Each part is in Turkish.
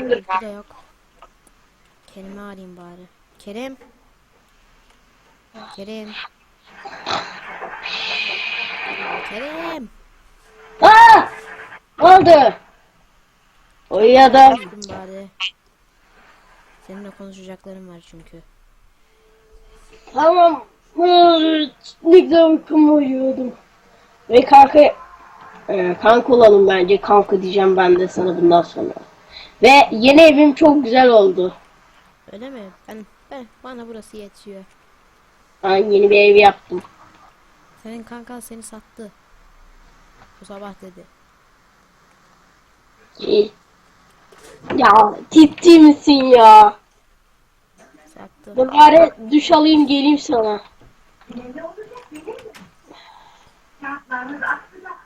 Bu da yok. Kerim'i arayayım bari. Kerim. Kerim. Kerim. Aa! Ne oldu? Uyuyordum. Konuştum bari. Seninle konuşacaklarım var çünkü. Tamam. Güzel uykumu uyuyordum. Ve kanka e, kanka olalım bence. Kanka diyeceğim ben de sana bundan sonra. Ve yeni evim çok güzel oldu. Öyle mi? Ben, ben bana burası yetiyor. Ben yeni bir ev yaptım. Senin kankan seni sattı. Bu sabah dedi. İyi. Ya ciddi misin ya? Sattı. Dur bari duş alayım geleyim sana.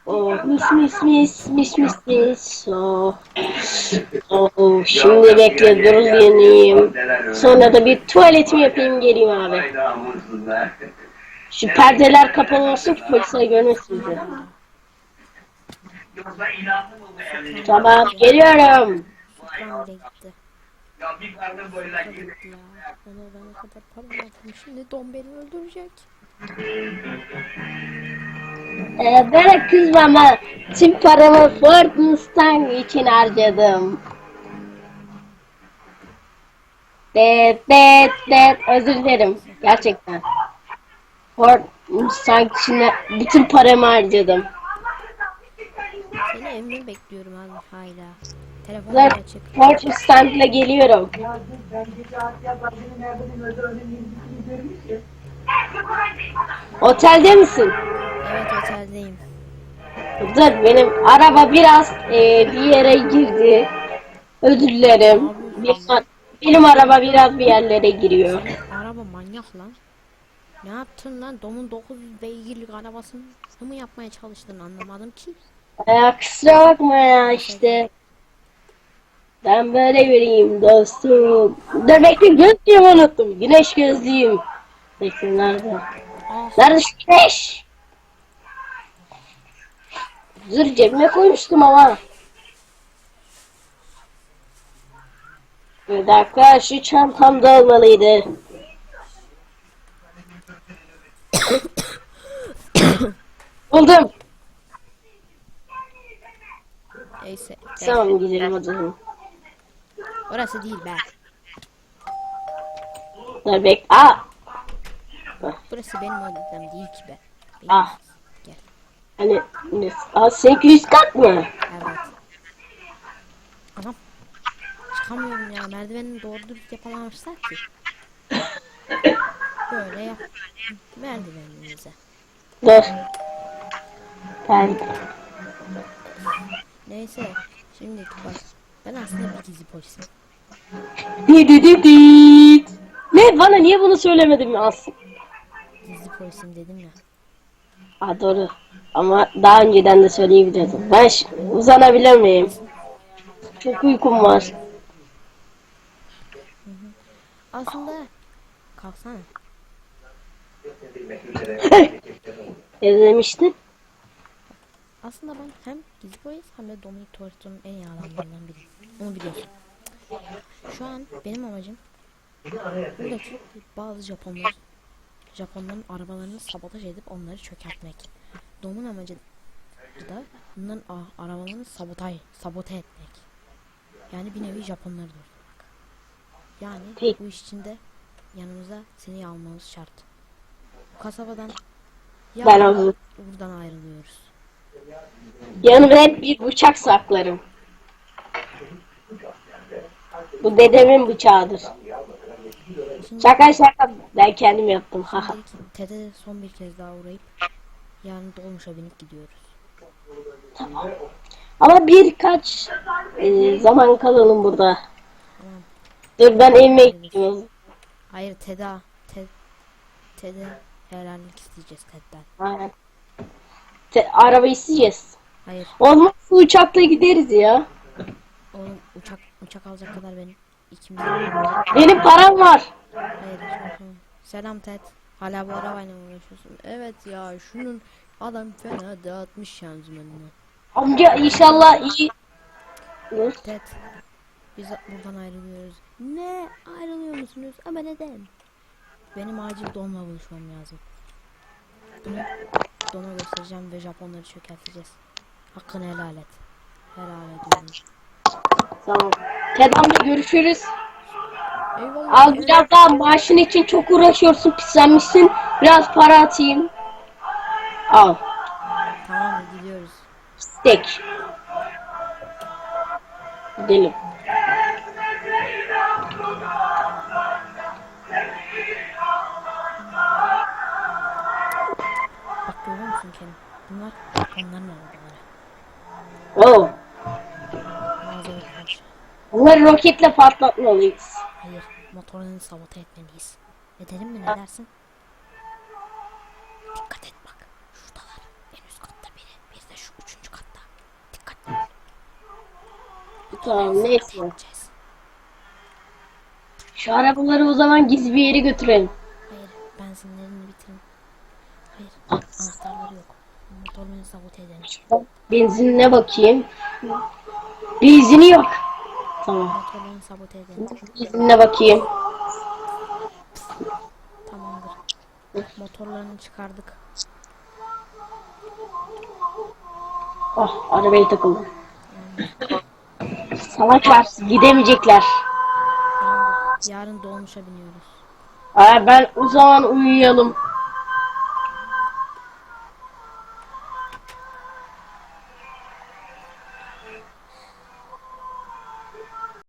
Oh mis mis mis mis mis mis. Oh. Oh, şimdi bekle dur uyanayım. Sonra da bir tuvaletimi yapayım geleyim abi. Şu perdeler kapalı olsun ki polisler görmesin bizi. Tamam geliyorum. Ya bir karnım boyuna. Bana ben ne kadar para verdim. Şimdi Don beni öldürecek. Ee, böyle kızmama tüm paramı Ford Mustang için harcadım. Det det det özür dilerim gerçekten. Ford Mustang için bütün paramı harcadım. Seni emri bekliyorum abi hala. Telefonum Dur, açık. Ford Mustang'la geliyorum. Otelde misin? Evet oteldeyim. Dur benim araba biraz e, bir yere girdi. Özür dilerim. Benim, benim araba biraz bir yerlere giriyor. Araba manyak lan. Ne yaptın lan? Dom'un 900 beygirlik arabasını mı yapmaya çalıştın anlamadım ki. Ya kusura bakma ya işte. Ben böyle biriyim dostum. Dur bekle gözlüğümü unuttum. Güneş gözlüğüm. Bekle nerede? Ah Nerede şu güneş? Dur cebime koymuştum ama. Bir dakika şu çantamda olmalıydı. Buldum. neyse. Tamam gidelim o zaman. Orası değil be. Dur bek. Aa. Burası benim odam değil ki be. Benim. Ah. Hani ne? Aa, 800 kat mı? Evet. Anam. Çıkamıyorum ya. Merdivenin doğru dürüst yapamamışlar ki. Böyle yap. Merdiveninize. Dur. Ben Neyse. Şimdi bak. Ben aslında bir gizli polisim. Di di di di. Ne bana niye bunu söylemedin aslında? Gizli polisim dedim ya. Aa doğru. Ama daha önceden de söyleyebilirdim. Ben uzanabilir miyim? Çok uykum var. Aslında kalksana. Ne demiştin? Aslında ben hem gizli polis hem de Dominic Toretto'nun en iyi adamlarından biriyim. Onu biliyorsun. Şu an benim amacım buradaki bazı Japonlar Japonların arabalarını sabotaj edip onları çökertmek. Dom'un amacı da bunların arabalarını sabotaj, sabote etmek. Yani bir nevi Japonları durdurmak. Yani Peki. bu iş için de yanımıza seni almamız şart. Bu kasabadan ya Ben alırım. buradan ayrılıyoruz. Yanımda hep bir bıçak saklarım. Bu dedemin bıçağıdır. Şimdi Şaka şaka ben kendim yaptım. Haha. TED'e son bir kez daha uğrayıp yarın dolmuşa binip gidiyoruz. Ama birkaç e, zaman kalalım burada. Tamam. Dur ben evime gidiyorum. Hayır TED'e TED, TED'e helallik isteyeceğiz TED'den. Aynen. Te- araba isteyeceğiz. Hayır Olmazsa uçakla gideriz ya. oğlum uçak uçak alacak kadar benim ikimiz Benim param var. Selam TED. Hala bu arabayla uğraşıyorsun? Evet ya şunun adam fena dağıtmış şanzımanını. Amca inşallah iyi. TED Biz buradan ayrılıyoruz. Ne? Ayrılıyor musunuz? Ama neden? Benim acil donla buluşmam lazım. Bunu dona göstereceğim ve Japonları çökerteceğiz. Hakkını helal et. Helal ediyorum. Tamam. Tedam'la görüşürüz. Eyvallah. Al biraz daha maaşın için çok uğraşıyorsun pislenmişsin. Biraz para atayım. Al. Tamam gidiyoruz. Steak. Gidelim. Bak görüyor musun Kerim? Bunlar Japonların arabaları. Oo. Bunları roketle patlatmalıyız. Hayır, motorunu sabote etmeliyiz. Edelim mi ne dersin? Dikkat et bak. Şuradalar. En üst katta biri. Bir de şu üçüncü katta. Dikkat et. Tamam neyse. Edeceğiz. Şu arabaları o zaman gizli bir yere götürelim. Hayır, benzinlerini bitirin. Hayır, Ah. anahtarları yok. Motorunu sabote edelim. Benzinine bakayım. Benzini yok. Tamam. Motorunu sabote edelim. Benzinine bakayım. Tamamdır. Motorlarını çıkardık. Oh arabaya takıldım. Salak var gidemeyecekler. Yarın dolmuşa biniyoruz. Aa, ben o zaman uyuyalım.